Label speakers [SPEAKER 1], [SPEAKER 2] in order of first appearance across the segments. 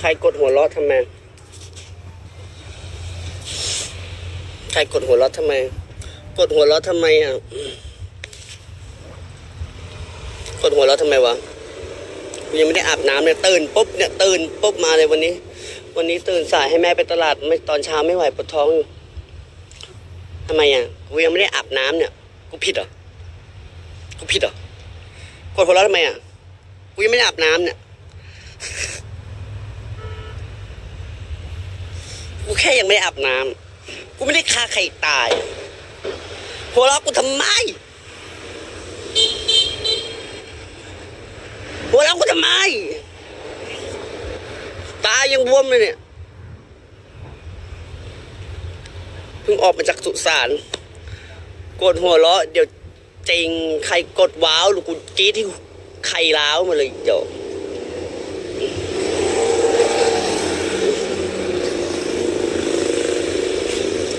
[SPEAKER 1] ใครกดหัวเราะทำไม ใครกดหัวเราะทำไม กดหัวเราะทำไมอะ กดหัวเราะทำไมวะกูยังไม่ได้อาบน้ำเนี่ยตื่นปุ๊บเนี่ยตื่นปุ๊บมาเลยวันนี้ วันนี้ตื่นสายให้แม่ไปตลาดไม่ตอนเช้าไม่ไหวปวดท้องอยู่ทำไมอะกูยังไม่ได้อาบน้ำเนี่ยกูผิดเหรอกูผิดเหรอกดหัวเราะทำไมอะกูยังไม่ได้อาบน้ำเนี่ย แค่ยังไม่ได้อาบน้ำกูไม่ได้ฆ่าใครตาย หัวเราะกูทำไม หัวเราะกูทำไม ตายังบวมเลยเนี่ย เพิ่งออกมาจากสุสานกดหัวเราะเดี๋ยวจริงใครกดว้าวหรือกูกรีดที่ใครล้าวมาเลยเดี๋ยว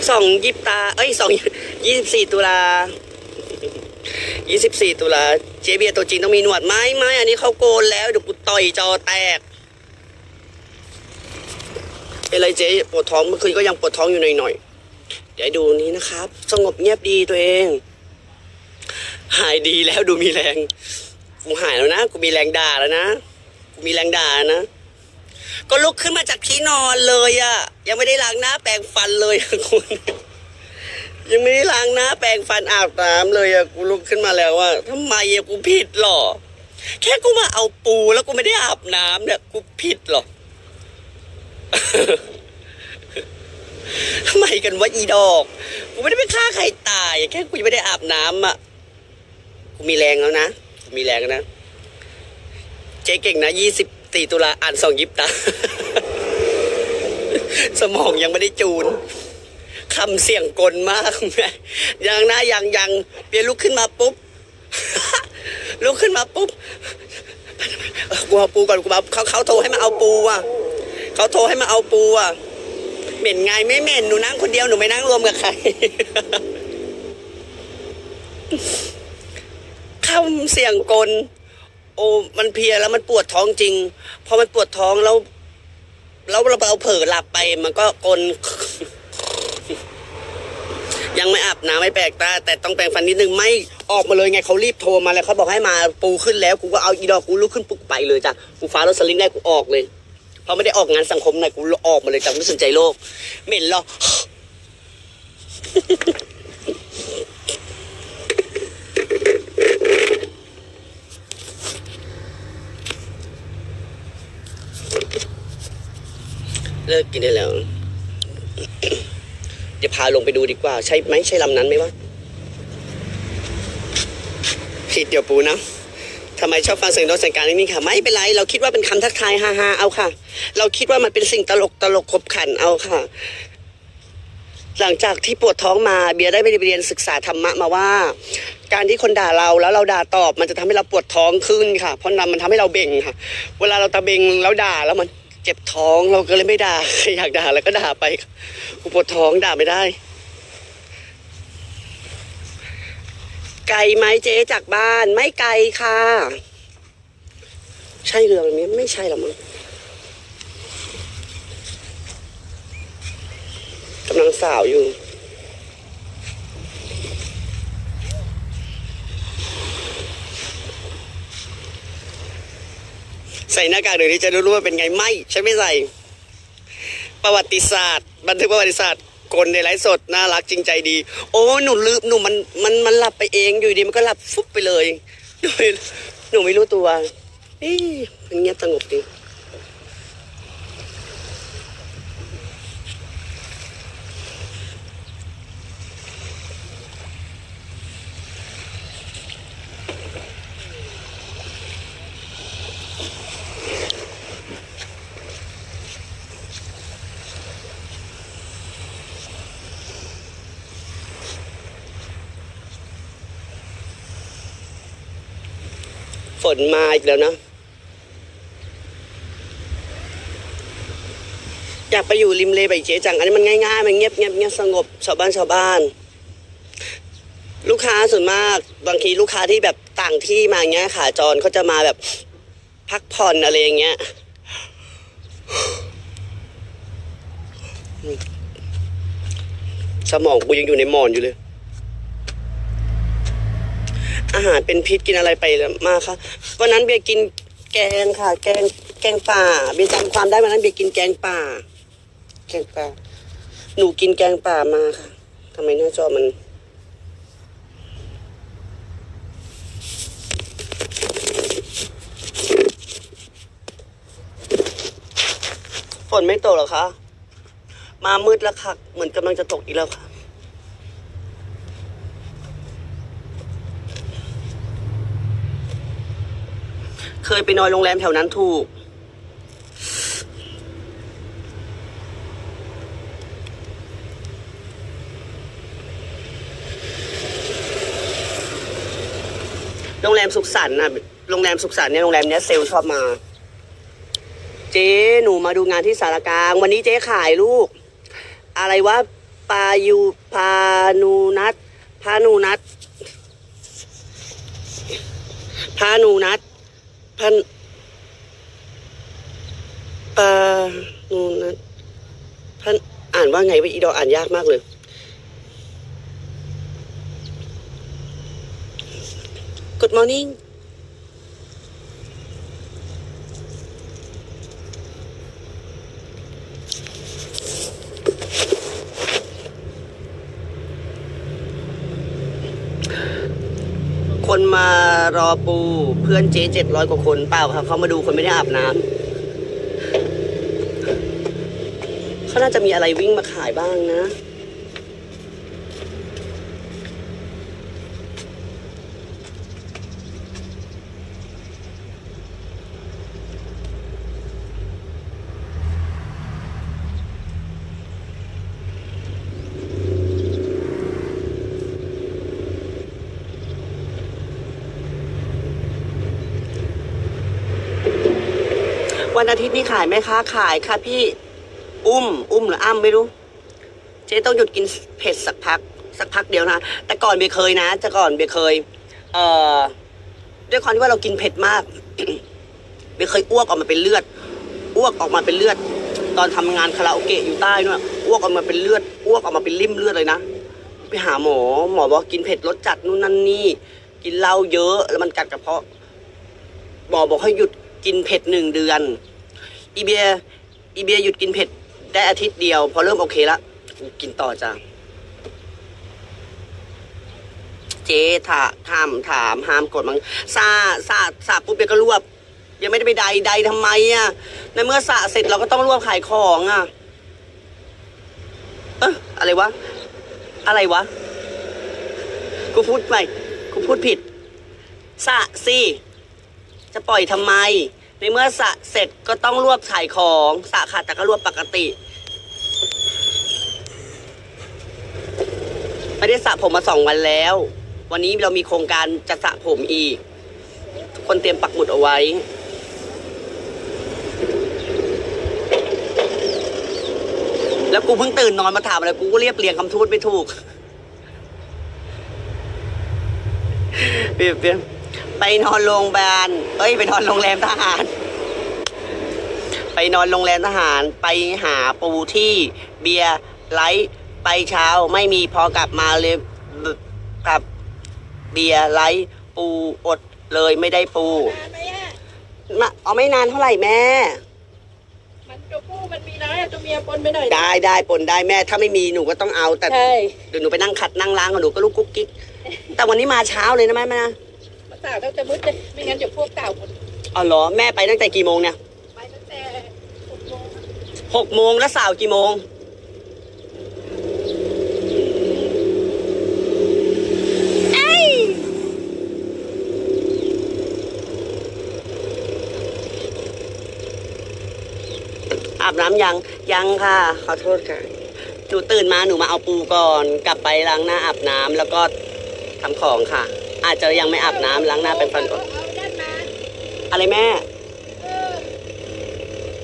[SPEAKER 1] สองยิบตา เอ้ยสองยี่สิบสี่ตุลายี่สิบสี่ตุลาเจเบียตัวจริงต้องมีหนวดไหมไม่อันนี้เขาโกนแล้วเดี๋ยวกูต่อยจอแตกเป็นไรเจ๊ปวดท้องเมื่อคืนก็ยังปวดท้องอยู่หน่อยๆเดี๋ยวดูนี้นะครับ สงบเงียบดีตัวเอง หายดีแล้วดูมีแรง กูหายแล้วนะ กูมีแรงด่าแล้วนะ กูมีแรงด่านะ ก็ลุกขึ้นมาจากที่นอนเลยอะยังไม่ได้ล้างหน้าแปรงฟันเลยอะคุณ ยังไม่ได้ล้างหน้าแปรงฟันอาบน้ำเลยอะกูลุกขึ้นมาแล้วว่าทำไมอะกูผิดหรอ แค่กูมาเอาปูแล้วกูไม่ได้อาบน้ำเนี่ยกูผิดหรอทำไมกันวะอีดอก กูไม่ได้ไปฆ่าใครตาย แค่กูยังไม่ได้อาบน้ำอะกูมีแรงแล้วนะ กูมีแรงแล้วนะ เจ๊เก่งนะยี่สิบ สี่ตุลาอ่านสองยิบตา สมองยังไม่ได้จูนคำเสี่ยงกลมากแม่ยังนะยังยังเปียลุกขึ้นมาปุ๊บลุกขึ้นมาปุ๊บกูเอาปูก่อนกูเอาเขาเขาโทรให้มาเอาปูอะเขาโทรให้มาเอาปูอะเหม็นไงไม่เหม็นหนูนั่งคนเดียวหนูไม่นั่งรวมกับใครคำเสียงกล มันเพลียแล้วมันปวดท้องจริง พอมันปวดท้องแล้ว แล้วเราเอาเผลอหลับไป มันก็กลยังไม่อาบน้ำไม่แปลกตาแต่ต้องแปรงฟันนิดนึงไม่ออกมาเลยไงเขารีบโทรมาแล้วเขาบอกให้มาปูขึ้นแล้วกูก็เอาอีดอกกูลุกขึ้นปุ๊บไปเลยจ้ะกูฟ้ารถสลิงได้กูออกเลยเพราะไม่ได้ออกงานสังคมไหนกูออกมาเลยจ้ะไม่สนใจโลกเหม็นหรอ เลิกกินได้แล้ว เดี๋ยวพาลงไปดูดีกว่า ใช่ไหมใช่ลำนั้นไหมวะผิดเดี๋ยวปูนะทำไมชอบฟังเสียงโน้ตเสียงการนี่ค่ะ ไม่เป็นไร เราคิดว่าเป็นคำทักทายฮ่าๆเอาค่ะ เราคิดว่ามันเป็นสิ่งตลกตลกขบขันเอาค่ะ หลังจากที่ปวดท้องมาเบียร์ได้ไปเรียนศึกษาธรรมะมาว่า การที่คนด่าเราแล้วเราด่าตอบ มันจะทำให้เราปวดท้องขึ้นค่ะ เพราะนั้นมันทำให้เราเบ่งค่ะ เวลาเราตะเบงแล้วด่าแล้วมัน เจ็บท้องเราก็เลยไม่ด่าใครอยากด่าแล้วก็ด่าไปกูปวดท้องด่าไม่ได้ ไกลไหมเจ๊จากบ้าน ไม่ไกลค่ะ ใช่เรื่องนี้ไม่ใช่หรอมั้งกำลังสาวอยู่ ใส่หน้ากากเดี๋ยวนี้จะรู้ว่าเป็นไงไม่ฉันไม่ใส่ ประวัติศาสตร์ บันทึกประวัติศาสตร์คนในไลฟ์สดน่ารักจริงใจดี โอ้หนูลืมหนูมันมันมันหลับไปเองอยู่ดีมันก็หลับฟุบไปเลยหนูไม่รู้ตัวเอ๊ะมันเงียบสงบดี นมาอีกแล้วนะอยากไปอยู่ริมเลไปเจ๊จัง อันนี้มันง่ายๆ มันเงียบเงียบเงียบสงบชาวบ้านชาวบ้าน ลูกค้าส่วนมาก บางทีลูกค้าที่แบบต่างที่มาเงี้ยขาจรเขาจะมาแบบพักผ่อนอะไรอย่างเงี้ยสมองกูยังอยู่ในหมอนอยู่เลย อาหารเป็นพิษกินอะไรไปมากคะวันนั้นเบียร์กินแกงค่ะ แกงแกงป่าเบียร์จำความได้วันนั้นเบียร์กินแกงป่า แกงป่า หนูกินแกงป่ามาค่ะทำไมหน้าจอมันฝนไม่ตกหรอคะ มามืดแล้วค่ะ เหมือนกำลังจะตกอีกแล้วค่ะ เคยไปนอนโรงแรมแถวนั้นถูก โรงแรมสุขสันต์นะโรงแรมสุขสันต์เนี่ยโรงแรมเนี้ยเซลล์ชอบมา เจ๊หนูมาดูงานที่สารกลาง วันนี้เจ๊ขายลูก อะไรวะปายูพานูนัทพานูนัทพานูนัท พันปาโนนัทพันอ่านว่าไงวะอีดออ่านยากมากเลย Good morning คนมา รอปูเพื่อนเจ๊เจ็ดร้อยกว่าคนเปล่าครับเขามาดูคนไม่ได้อาบน้ำเขาน่าจะมีอะไรวิ่งมาขายบ้างนะ วันอาทิตย์นี่ขายไหมคะขายค่ะพี่อุ้ม อุ้มหรืออ้ำไม่รู้ เจ๊ต้องหยุดกินเผ็ดสักพัก สักพักเดียวนะ แต่ก่อนเบียร์เคยนะแต่ก่อนเบเคย เอ่อด้วยความที่ว่าเรากินเผ็ดมากเบียร์เคยอ้วกออกมาเป็นเลือด อ้วกออกมาเป็นเลือด ตอนทำงานคาราโอเกะอยู่ใต้นู่นอะอ้วกออกมาเป็นเลือด อ้วกออกมาเป็นริ่มเลือดเลยนะไปหาหมอ หมอบอกกินเผ็ดรสจัดนู่นนั่นนี่ กินเหล้าเยอะ แล้วมันกัดกระเพาะหมอบอกให้หยุดกินเผ็ดหนึ่งเดือน อีเบียอีเบียหยุดกินเผ็ดได้อาทิตย์เดียว พอเริ่มโอเคละกินต่อจ้ะเจ๊ถาถามถามห้ามกดมั้งซาซาซาปุ๊บเบียก็รวบ ยังไม่ได้ไปใดใดทำไมอะในเมื่อสะเสร็จเราก็ต้องรวบขายของอะเอะอะไรวะ อะไรวะ กูพูดใหม่กูพูดผิดสะสิจะปล่อยทำไม ในเมื่อสระเสร็จก็ต้องรวบขายของสระขาดแต่ก็รวบปกติไม่ได้สระผมมาสองวันแล้ว วันนี้เรามีโครงการจะสระผมอีก ทุกคนเตรียมปักหมุดเอาไว้ แล้วกูเพิ่งตื่นนอนมาถามอะไรกูก็เรียบเรียงคำทูตไม่ถูกเปลี่ยนเปลี่ยน ไปนอนโรงพยาบาล เอ้ย ไปนอนโรงแรมทหาร ไปนอนโรงแรมทหาร ไปหาปูที่เบียร์ไลท์ไปเช้าไม่มีพอกลับมาเลยบกับเบียร์ไลท์ปูอดเลยไม่ได้ปู
[SPEAKER 2] นานไหมอะ
[SPEAKER 1] มาเอาไม่นานเท่าไหร่แม่
[SPEAKER 2] มันตัวผู้มันมีน้อยอะตัวเมียปนไปหน่อย
[SPEAKER 1] ได้ได้ปนได้แม่ถ้าไม่มีหนูก็ต้องเอาแต่
[SPEAKER 2] ใช่
[SPEAKER 1] เดี๋ยวหนูไปนั่งขัดนั่งล้างกับหนูก็ลูกกุ๊กกิ๊กแต่วันนี้มาเช้าเลยนะแม่แม่นะ
[SPEAKER 2] มา สาวตั้งแต่มืดเลยไม่งั้นเดี๋ยวพวกเก่าหมด
[SPEAKER 1] อ๋อเหรอแม่ไปตั้งแต่กี่โมงเนี่ย
[SPEAKER 2] ไปตั้งแต่หกโมง
[SPEAKER 1] หกโมงแล้วสาวกี่โมงเอ้ยอาบน้ำยังยังค่ะ ขอโทษค่ะหนูตื่นมาหนูมาเอาปูก่อน กลับไปล้างหน้าอาบน้ำแล้วก็ทำของค่ะ อาจจะยังไม่อาบน้ำล้างหน้าเป็นฟันก่อน
[SPEAKER 2] เอาด้านมา
[SPEAKER 1] อะไรแม่
[SPEAKER 2] เออ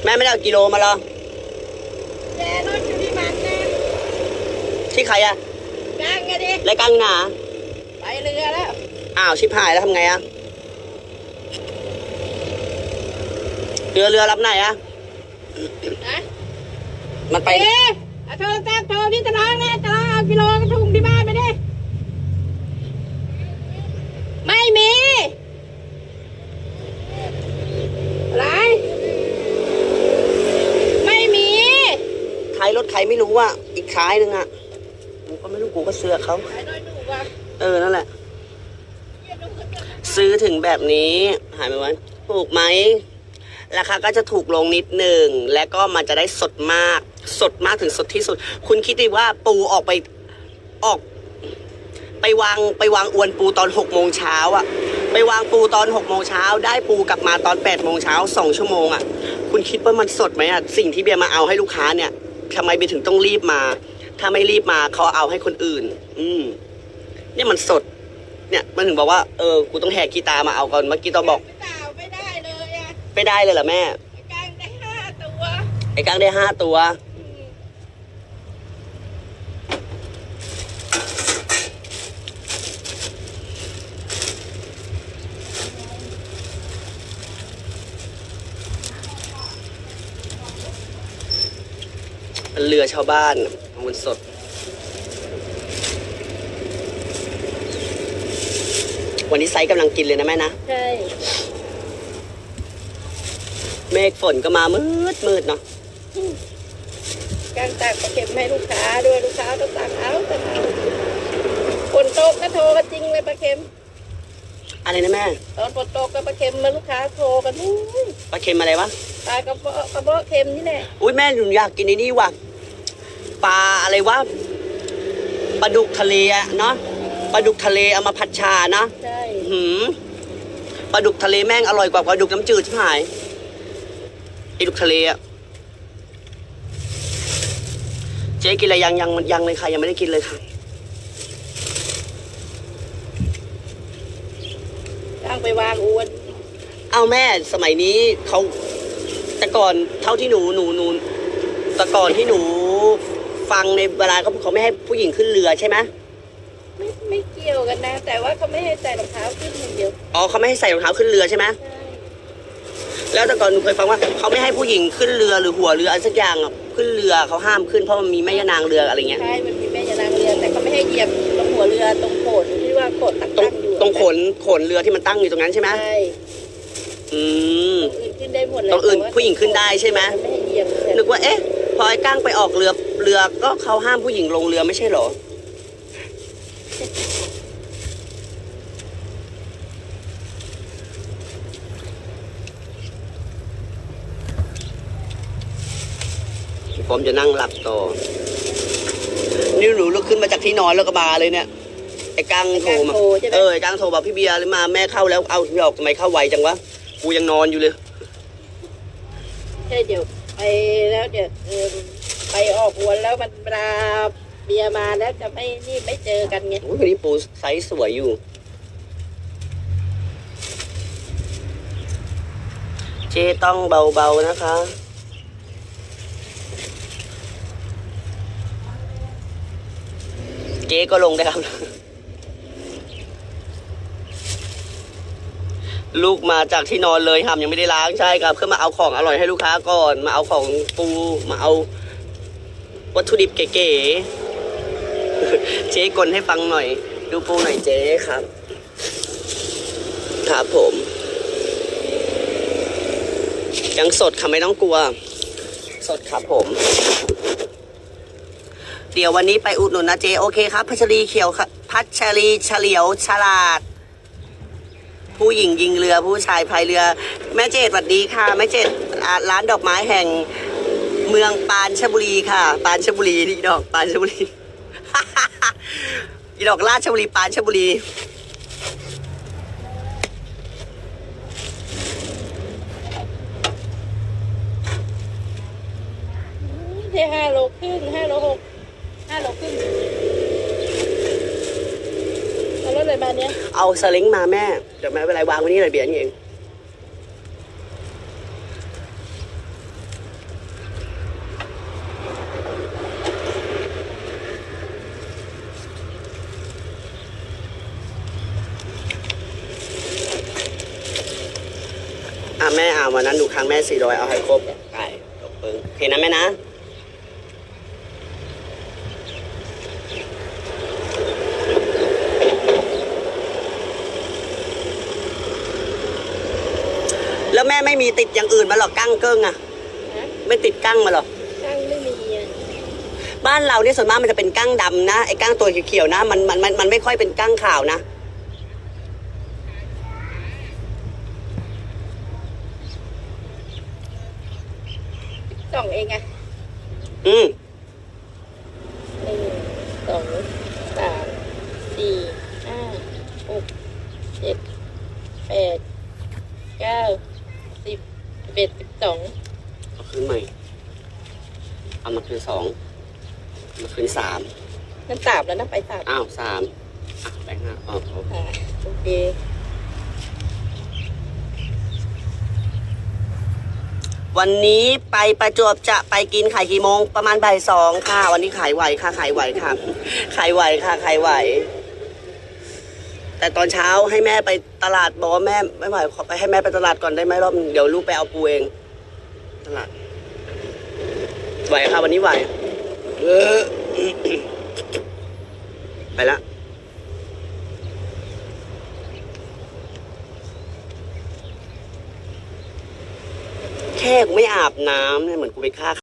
[SPEAKER 1] แม่ไม่ได้เอากิโลมาเหรอ
[SPEAKER 2] แกรถอยู่ที่มันนะ
[SPEAKER 1] ที่ใครอะ
[SPEAKER 2] กลางไงดิ
[SPEAKER 1] และกังหนา
[SPEAKER 2] ไปเรือแล้ว
[SPEAKER 1] อ้าว ชิบหายแล้วทำไงอะเรือเรือรับไหนอะ
[SPEAKER 2] นะ
[SPEAKER 1] มันไป
[SPEAKER 2] เอ๊ะเอาโทรศัพท์โทรที่ตารางเนี่ยตารางเอากิโลกระทุงที่บ้านไปดิไม่มีอะไรไม่มี
[SPEAKER 1] ท้ายรถใครไม่รู้ ว่าอีกท้ายหนึ่งอะกูก็ไม่รู้กูก็เสือกเขาเออนั่นแหละ ซื้อถึงแบบนี้หายไปวันถูกไหมราคาก็จะถูกลงนิดหนึ่งและก็มันจะได้สดมาก สดมากถึงสดที่สุด คุณคิดดีว่าปูออกไปออก ไปวางไปวางอวนปูตอนหกโมงเช้าอะไปวางปูตอนหกโมงเช้าได้ปูกลับมาตอนแปดโมงเช้าสองชั่วโมงอะคุณคิดว่ามันสดไหมอะสิ่งที่เบียร์มาเอาให้ลูกค้าเนี่ย ทำไมเบียร์ถึงต้องรีบมา ถ้าไม่รีบมาเขาเอาให้คนอื่น อืมเนี่ยมันสด เนี่ย มันถึงบอกว่าเออกูต้องแหกกีตามาเอาก่อนเมื่อกี้ต้องบอก
[SPEAKER 2] ไม่ด่าไม่ได้เลยอะ
[SPEAKER 1] ไม่ได้เลยเหรอแม่
[SPEAKER 2] ไอ้กางได้ห้าตัว
[SPEAKER 1] ไอ้ก้างได้ห้าตัว
[SPEAKER 2] อืม
[SPEAKER 1] มันเรือชาวบ้านของมันสด วันนี้ไซส์กำลังกินเลยนะแม่นะ
[SPEAKER 2] ใช่
[SPEAKER 1] เมฆฝนก็มามืดมืดเนาะ
[SPEAKER 2] การตักปลาเค็มให้ลูกค้าด้วยลูกค้าก็ตักเอาตักเอาฝนตกก็โทรกันจริงเลยปลาเค็ม
[SPEAKER 1] อะไรนะแม่
[SPEAKER 2] ตอนฝนตกก็ปลาเค็มมาลูกค้าโทรกันอุ้ย
[SPEAKER 1] ปลาเค็มอะไรวะ
[SPEAKER 2] ปลากระเพาะกระเพาะเค็มนี่แหละ
[SPEAKER 1] อุ้ยแม่หนูอยากกินไอ้นี่ว่ะ ปลาอะไรวะปลาดุกทะเลอะเนาะปลาดุกทะเลเอามาผัดชานะ
[SPEAKER 2] ใช่
[SPEAKER 1] หืมปลาดุกทะเลแม่งอร่อยกว่าปลาดุกน้ำจืดชิบหายไอ้ดุกทะเลอะเจ๊กินอะไรยังยังยังเลยค่ะยังไม่ได้กินเลยค่ะ
[SPEAKER 2] ตั้งไปวางอวน
[SPEAKER 1] เอาแม่สมัยนี้เขาแต่ก่อนเท่าที่หนูหนูหนูแต่ก่อนที่หนู ฟังในเวลาเขาเขาไม่ให้ผู้หญิงขึ้นเรือใช่ไหม
[SPEAKER 2] ไม่ไม่เกี่ยวกันนะ แต่ว่าเขาไม่ให้ใส่รองเท้าขึ้นอย่างเดียว
[SPEAKER 1] อ๋อเขาไม่ให้ใส่รองเท้าขึ้นเรือใช่ไหม
[SPEAKER 2] ใช่
[SPEAKER 1] แล้วแต่ก่อนหนูเคยฟังว่าเขาไม่ให้ผู้หญิงขึ้นเรือหรือหัวเรืออะไรสักอย่างอะขึ้นเรือเขาห้ามขึ้นเพราะมันมีแม่ยานางเรืออะไรเงี้ย
[SPEAKER 2] ใช่มันมีแม่ยานางเรือแต่เขาไม่ให้เหยียบตรงหัวเรือตรงโขดที่ว่าโขดตั้ง
[SPEAKER 1] ตรง
[SPEAKER 2] ๆอยู่
[SPEAKER 1] ตรงโขนโขนเรือที่มันตั้งอยู่ตรงนั้นใช่ไหม
[SPEAKER 2] ใช่
[SPEAKER 1] อืม
[SPEAKER 2] ตรงอื่นขึ้นได้หมดเลย
[SPEAKER 1] ตรงอื่น
[SPEAKER 2] แต่ว่า
[SPEAKER 1] ผู้หญิงขึ้นได้ใช่ไหม
[SPEAKER 2] ไม่ให้เหยียบ
[SPEAKER 1] นึกว่าเอ๊ะ พอไอ้ก้างไปออกเรือเรือก็เขาห้ามผู้หญิงลงเรือไม่ใช่เหรอ ผมจะนั่งหลับต่อ นี่หนูลุกขึ้นมาจากที่นอนแล้วก็มาเลยเนี่ย ไอ้ก้างโทรมา
[SPEAKER 2] ใช่ไหม
[SPEAKER 1] เออไอ้ก้างโทรบอกพี่เบียร์เลยมาแม่เข้าแล้ว เอาพี่ออกทำไมเข้าไวจังวะ กูยังนอนอยู่เลย
[SPEAKER 2] ใช่เดี๋ยว ไปแล้วเดี๋ยวเออไปออกอวนแล้วมันเวลาเบียมาแล้วจะไม่นี่ไม่เจอกันไง
[SPEAKER 1] โอ้ยวันนี้ปูไซส์สวยอยู่ เจต้องเบาๆนะคะเจ๊ก็ลงได้ครับ ลูกมาจากที่นอนเลยครับยังไม่ได้ล้างใช่ครับ เพื่อมาเอาของอร่อยให้ลูกค้าก่อน มาเอาของปูมาเอาวัตถุดิบเก๋ๆเจ๊กลให้ฟังหน่อย ดูปูหน่อยเจ๊ครับ ครับผม ยังสดค่ะไม่ต้องกลัว สดครับผม เดี๋ยววันนี้ไปอุดหนุนนะเจ๊โอเคครับ พัชรีเขียวค่ะพัชรีเฉลียวฉลาด ผู้หญิงยิงเรือผู้ชายพายเรือ แม่เจดสวัสดีค่ะ แม่เจดอ่าร้านดอกไม้แห่งเมืองปานชบุรีค่ะ ปานชบุรีนี่ดอกปานชบุรีอีดอกราชบุรีปานชบุรี
[SPEAKER 2] ที่ห้าโลครึ่งห้าโลหกห้าโลครึ่งเอารถอะไรมาเนี้ย
[SPEAKER 1] เอาสลิงมาแม่ เดี๋ยวแม่เป็นไรวางไว้นี่เลยเบียร์นี่เองอะแม่อ่าวันนั้นหนูค้างแม่สี่ร้อยเอาให้ครบไปจบปึงโอเคนะแม่นะ แล้วแม่ ไม่มีติดอย่างอื่นมาหรอกกั้งเกิ้งอะ
[SPEAKER 2] นะ
[SPEAKER 1] ไม่ติดกั้งมาหรอก
[SPEAKER 2] ช่างไม่มีอะ
[SPEAKER 1] บ้านเราเนี่ยส่วนมากมันจะเป็นกั้งดำนะไอ้กั้งตัวเขียวๆนะมันมันมันมันไม่ค่อยเป็นกั้งขาวนะ
[SPEAKER 2] สองเองอะ
[SPEAKER 1] อืม
[SPEAKER 2] หนึ่งสองสามสี่ห้าหกเจ็ดแปดเก้าสิบสิบเอ็ดสิบสอง
[SPEAKER 1] เอาคืนใหม่เอามาคืนสองเอามาคืนสาม
[SPEAKER 2] นั่น สามแล้วนะไปสาม
[SPEAKER 1] อ้าวสามอะแบงค์ห้าอ๋อโอเค
[SPEAKER 2] อ่าโอเค
[SPEAKER 1] วันนี้ไปประจวบจะไปกินขายกี่โมง ประมาณบ่ายสองค่ะ วันนี้ขายไหวค่ะขายไหวค่ะขายไหวค่ะขายไหว แต่ตอนเช้าให้แม่ไปตลาดบอกว่าแม่ไม่ไหวขอไปให้แม่ไปตลาดก่อนได้ไหมรอบนึงเดี๋ยวลูกไปเอาปูเอง ตลาดไหวค่ะวันนี้ไหวเออ ไปละแค่กูไม่อาบน้ำเนี่ยเหมือนกูไปฆ่า